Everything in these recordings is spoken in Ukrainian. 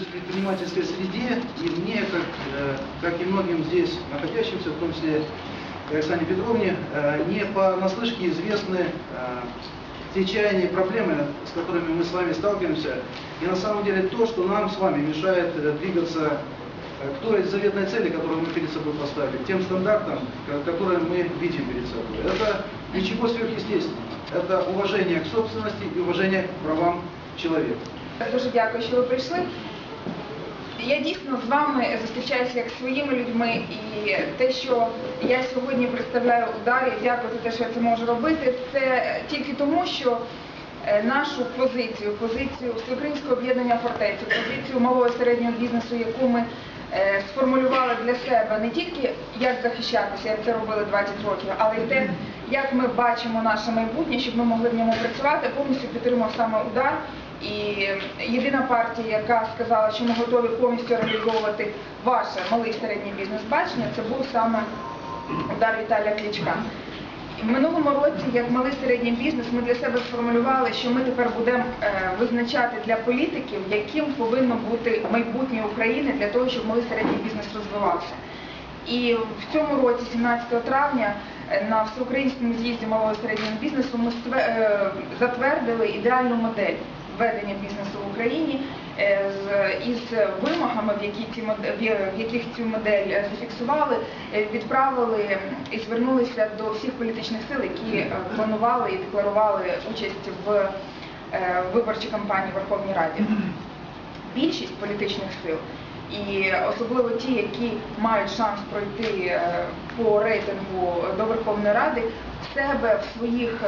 предпринимательской среде, и мне, как, э, как и многим здесь находящимся, в том числе и Оксане Петровне, э, не понаслышке известны э, те чаяния и проблемы, с которыми мы с вами сталкиваемся, и на самом деле то, что нам с вами мешает двигаться к той заветной цели, которую мы перед собой поставили, тем стандартам, ко- которые мы видим перед собой. Это ничего сверхъестественного. Это уважение к собственности и уважение к правам человека. Дуже дякую, що ви прийшли. Я дійсно з вами зустрічаюся як своїми людьми, і те, що я сьогодні представляю ударі, дякую за те, що я це можу робити, це тільки тому, що е, нашу позицію, позицію Всеукраїнського об'єднання фортецю, позицію малого і середнього бізнесу, яку ми е, сформулювали для себе не тільки як захищатися, як це робили 20 років, але й те, як ми бачимо наше майбутнє, щоб ми могли в ньому працювати, повністю підтримав саме удар. І єдина партія, яка сказала, що ми готові повністю реалізовувати ваше малий середній бізнес бачення, це був саме удар Віталія Кличка. В минулому році, як малий середній бізнес, ми для себе сформулювали, що ми тепер будемо е, визначати для політиків, яким повинно бути майбутнє України для того, щоб малий середній бізнес розвивався. І в цьому році, 17 травня, е, на всеукраїнському з'їзді малого середнього бізнесу ми е, затвердили ідеальну модель ведення бізнесу в Україні е, із вимогами, в, які ці моде- в яких цю модель е, зафіксували, е, відправили і звернулися до всіх політичних сил, які планували і декларували участь в виборчій кампанії в Верховній Раді. Більшість політичних сил, і особливо ті, які мають шанс пройти по рейтингу до Верховної Ради, в себе в своїх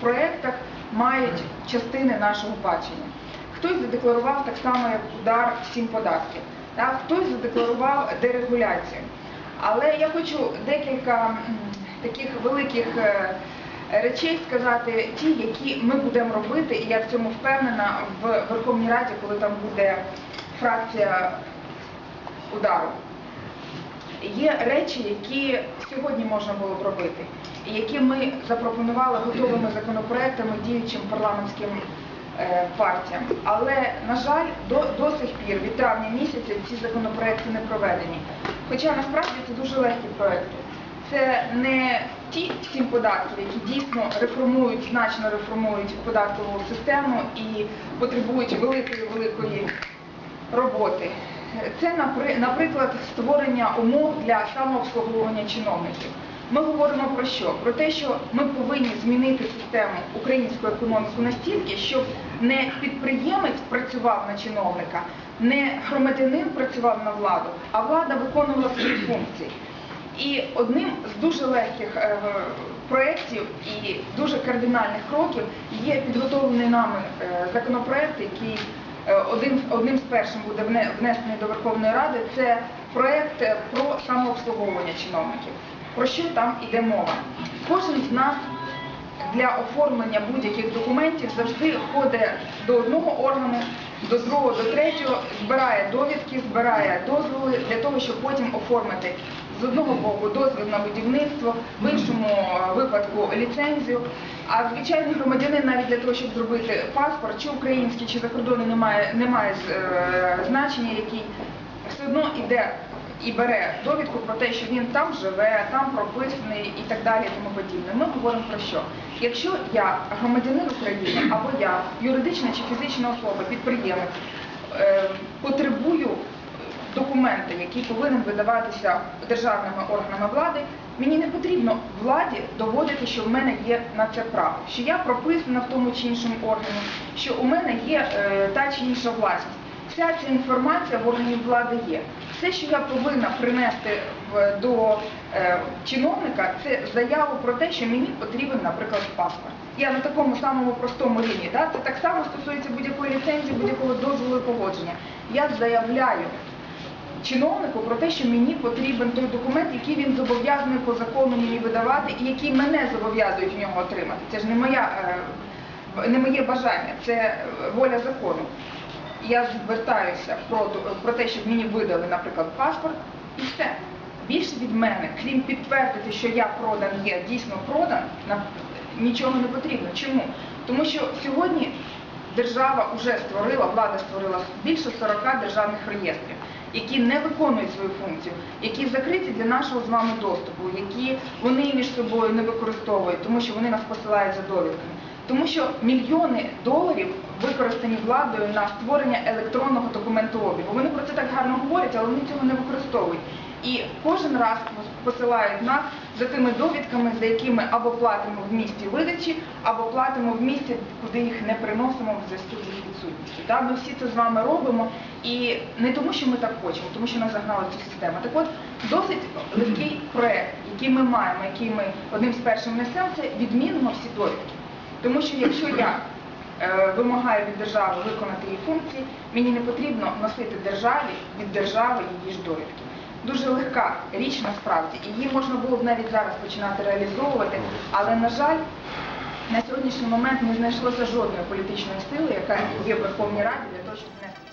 проєктах мають частини нашого бачення. Хтось задекларував так само, як удар всім податків, так? хтось задекларував дерегуляцію. Але я хочу декілька таких великих е, речей сказати, ті, які ми будемо робити, і я в цьому впевнена в Верховній Раді, коли там буде фракція удару. Є речі, які сьогодні можна було б робити, які ми запропонували готовими законопроектами діючим парламентським е, партіям. Але, на жаль, до, до сих пір, від травня місяця, ці законопроекти не проведені. Хоча насправді це дуже легкі проекти. Це не ті сім податків, які дійсно реформують, значно реформують податкову систему і потребують великої великої роботи. Це, наприклад, створення умов для самообслуговування чиновників. Ми говоримо про що? Про те, що ми повинні змінити систему українську економіку настільки, щоб не підприємець працював на чиновника, не громадянин працював на владу, а влада виконувала свої функції. І одним з дуже легких е, проєктів і дуже кардинальних кроків є підготовлений нами е, законопроект, який е, один, одним з першим буде внесений до Верховної Ради. Це проєкт про самообслуговування чиновників. Про що там іде мова? Кожен з нас для оформлення будь-яких документів завжди ходить до одного органу, до другого, до третього, збирає довідки, збирає дозволи для того, щоб потім оформити з одного боку дозвіл на будівництво, в іншому е, випадку ліцензію. А звичайний громадянин навіть для того, щоб зробити паспорт, чи український, чи закордонний, немає, немає е, значення, який все одно іде і бере довідку про те, що він там живе, там прописаний і так далі, і тому подібне. Ми говоримо про що? Якщо я громадянин України або я юридична чи фізична особа, підприємець, е, потребую документи, які повинен видаватися державними органами влади, мені не потрібно владі доводити, що в мене є на це право, що я прописана в тому чи іншому органі, що у мене є е, та чи інша власність. Вся ця інформація в органів влади є. Все, що я повинна принести до е, чиновника, це заяву про те, що мені потрібен, наприклад, паспорт. Я на такому самому простому рівні. Це так само стосується будь-якої ліцензії, будь-якого дозволу і погодження. Я заявляю чиновнику про те, що мені потрібен той документ, який він зобов'язаний по закону мені видавати, і який мене зобов'язують в нього отримати. Це ж не е, моє бажання, це воля закону. Я звертаюся про, про те, щоб мені видали, наприклад, паспорт, і все. Більше від мене, крім підтвердити, що я продан є, дійсно продан, на- нічого не потрібно. Чому? Тому що сьогодні держава вже створила, влада створила більше 40 державних реєстрів, які не виконують свою функцію, які закриті для нашого з вами доступу, які вони між собою не використовують, тому що вони нас посилають за довідками. Тому що мільйони доларів використані владою на створення електронного документообігу. Вони про це так гарно говорять, але вони цього не використовують. І кожен раз посилають нас за тими довідками, за якими або платимо в місті видачі, або платимо в місті, куди їх не приносимо в зв'язку з їх відсутністю. Так, Ми всі це з вами робимо, і не тому, що ми так хочемо, тому що нас загнала ця система. Так от досить легкий проект, який ми маємо, який ми одним з першим несемо, це відмінимо всі довідки. Тому що якщо я е, вимагаю від держави виконати її функції, мені не потрібно носити державі від держави її ж довідки. Дуже легка річ насправді, і її можна було б навіть зараз починати реалізовувати, але на жаль, на сьогоднішній момент не знайшлося жодної політичної сили, яка є в Верховній Раді для того, щоб внести.